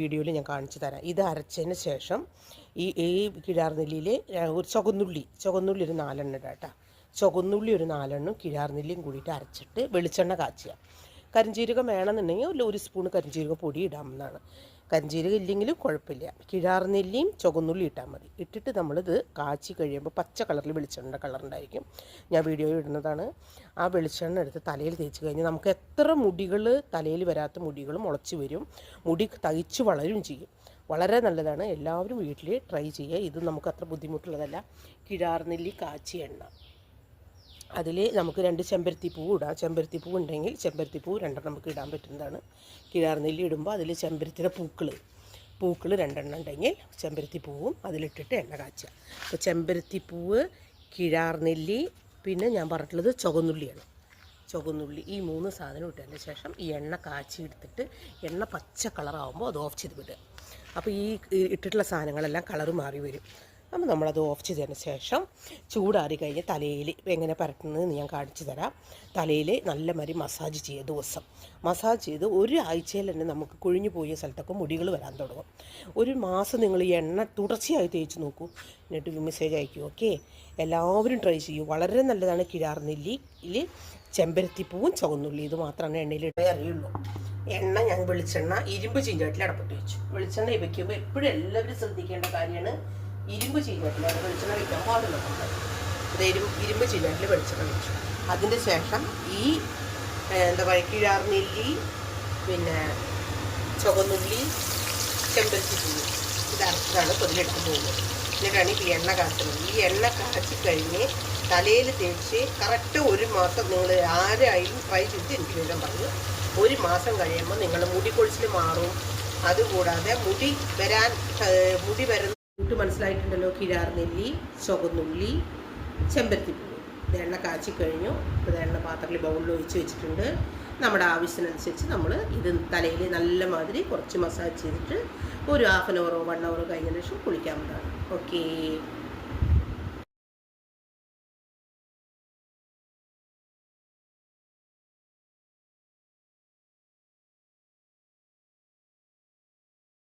വീഡിയോയിൽ ഞാൻ കാണിച്ചു തരാം. ഇത് അരച്ചതിന് ശേഷം ഈ ഈ കിഴാർനെല്ലിയിൽ ഒരു ചുവന്നുള്ളി ചുവന്നുള്ളി ഒരു നാലെണ്ണം ഇടാം കേട്ടോ. ചുവന്നുള്ളി ഒരു നാലെണ്ണം കിഴാർനെല്ലിയും കൂടിയിട്ട് അരച്ചിട്ട് വെളിച്ചെണ്ണ കാച്ചുക കരിഞ്ചീരകം വേണമെന്നുണ്ടെങ്കിൽ ഒരു സ്പൂൺ കരിഞ്ചീരക പൊടി ഇടാമെന്നാണ്. കരിഞ്ചീരകം ഇല്ലെങ്കിലും കുഴപ്പമില്ല. കിഴാർനെല്ലിയും ചുവന്നുള്ളി ഇട്ടാൽ മതി. ഇട്ടിട്ട് നമ്മളിത് കാച്ചി കഴിയുമ്പോൾ പച്ച കളറിൽ വെളിച്ചെണ്ണ കളറുണ്ടായിരിക്കും ഞാൻ വീഡിയോ ഇടുന്നതാണ്. ആ വെളിച്ചെണ്ണ എടുത്ത് തലയിൽ തേച്ച് കഴിഞ്ഞാൽ നമുക്ക് എത്ര മുടികൾ തലയിൽ വരാത്ത മുടികൾ മുളച്ച് വരും. മുടി തയ്ച്ച് വളരും ചെയ്യും. വളരെ നല്ലതാണ്. എല്ലാവരും വീട്ടിൽ ട്രൈ ചെയ്യുക. ഇത് നമുക്ക് അത്ര ബുദ്ധിമുട്ടുള്ളതല്ല. കിഴാർനെല്ലി കാച്ചി എണ്ണ. അതിൽ നമുക്ക് രണ്ട് ചെമ്പരത്തി പൂ ഇടാം. ചെമ്പരത്തി പൂ ഉണ്ടെങ്കിൽ ചെമ്പരത്തി പൂ രണ്ടെണ്ണം നമുക്ക് ഇടാൻ പറ്റുന്നതാണ്. കിഴാർനെല്ലി ഇടുമ്പോൾ അതിൽ ചെമ്പരത്തിയുടെ പൂക്കൾ പൂക്കൾ രണ്ടെണ്ണം ഉണ്ടെങ്കിൽ ചെമ്പരത്തി പൂവും അതിലിട്ടിട്ട് എണ്ണ കാച്ചുക. അപ്പോൾ ചെമ്പരത്തി പൂവ് കിഴാർനെല്ലി പിന്നെ ഞാൻ പറഞ്ഞിട്ടുള്ളത് ചുവന്നുള്ളിയാണ്. ചുവന്നുള്ളി ഈ മൂന്ന് സാധനം ഇട്ടതിന് ശേഷം ഈ എണ്ണ കാച്ചി എടുത്തിട്ട് എണ്ണ പച്ച കളറാകുമ്പോൾ അത് ഓഫ് ചെയ്ത് വിടുക. അപ്പോൾ ഈ ഇട്ടിട്ടുള്ള സാധനങ്ങളെല്ലാം കളറ് മാറി വരും. അപ്പോൾ നമ്മളത് ഓഫ് ചെയ്തതിന് ശേഷം ചൂടാറി കഴിഞ്ഞ് തലയിൽ എങ്ങനെ പരട്ടുന്നത് ഞാൻ കാണിച്ചു തരാം. തലയിൽ നല്ല മാതിരി മസാജ് ചെയ്യുക ദിവസം. മസാജ് ചെയ്ത് ഒരു ആഴ്ചയിൽ തന്നെ നമുക്ക് കൊഴിഞ്ഞു പോയ സ്ഥലത്തൊക്കെ മുടികൾ വരാൻ തുടങ്ങും. ഒരു മാസം നിങ്ങൾ ഈ എണ്ണ തുടർച്ചയായി തേച്ച് നോക്കൂ. എന്നിട്ട് മെസ്സേജ് അയക്കൂ ഓക്കെ എല്ലാവരും ട്രൈ ചെയ്യൂ. വളരെ നല്ലതാണ് കിഴാർ നെല്ലിയിൽ ചെമ്പരത്തിപ്പൂവും ചുവന്നുള്ളി. ഇത് മാത്രമാണ് എണ്ണയിൽ ഇടേ അറിയുള്ളൂ. എണ്ണ ഞാൻ വെളിച്ചെണ്ണ ഇരുമ്പ് ചീഞ്ചാട്ടിൽ അടപ്പത്ത് വെച്ചു വെളിച്ചെണ്ണ വയ്ക്കുമ്പോൾ എപ്പോഴും എല്ലാവരും ശ്രദ്ധിക്കേണ്ട കാര്യമാണ് ഇരുമ്പ് ചീഞ്ചാട്ടിലാണ് വെളിച്ചെണ്ണ വയ്ക്കാൻ പാടുള്ളൂ അത് ഇരുമ്പ് ഇരുമ്പ് ചീഞ്ചാട്ടിൽ വെളിച്ചെണ്ണ വെച്ചു അതിന്റെ ശേഷം ഈ എന്താ പറയുക കിഴാർ നെല്ലി പിന്നെ ചുവന്നുള്ളി ചെമ്പരത്തിപ്പൂ ഇത് അരച്ചതാണ് പൊതിലെടുത്ത് പോകുന്നത്. എന്നിട്ടാണ് ഈ എണ്ണ കാച്ചുന്നത്. ഈ എണ്ണ കാച്ചി കഴിഞ്ഞ് തലയിൽ തേച്ച് കറക്റ്റ് ഒരു മാസം നിങ്ങൾ ആരായാലും ട്രൈ ചെയ്ത് എനിക്ക് വിവരം പറഞ്ഞു. ഒരു മാസം കഴിയുമ്പോൾ നിങ്ങൾ മുടി കൊഴിച്ചിൽ മാറും. അതുകൂടാതെ മുടി വരാൻ മുടി വരുന്ന കൂട്ട് മനസ്സിലായിട്ടുണ്ടല്ലോ കിഴാർ നെല്ലി ചുവന്നുള്ളി ചെമ്പരത്തിപ്പൂ. ഇത് കാച്ചി കഴിഞ്ഞു. ഇത് എണ്ണ പാത്രത്തിൽ ബൗളിൽ ഒഴിച്ച് വെച്ചിട്ടുണ്ട്. നമ്മുടെ ആവശ്യത്തിനനുസരിച്ച് നമ്മൾ ഇത് തലയിൽ നല്ല മാതിരി കുറച്ച് മസാജ് ചെയ്തിട്ട് ഒരു ഹാഫ് ആൻ അവറോ വൺ അവറോ കഴിഞ്ഞതിന് ശേഷം കുളിക്കാവുന്നതാണ്. ഓക്കേ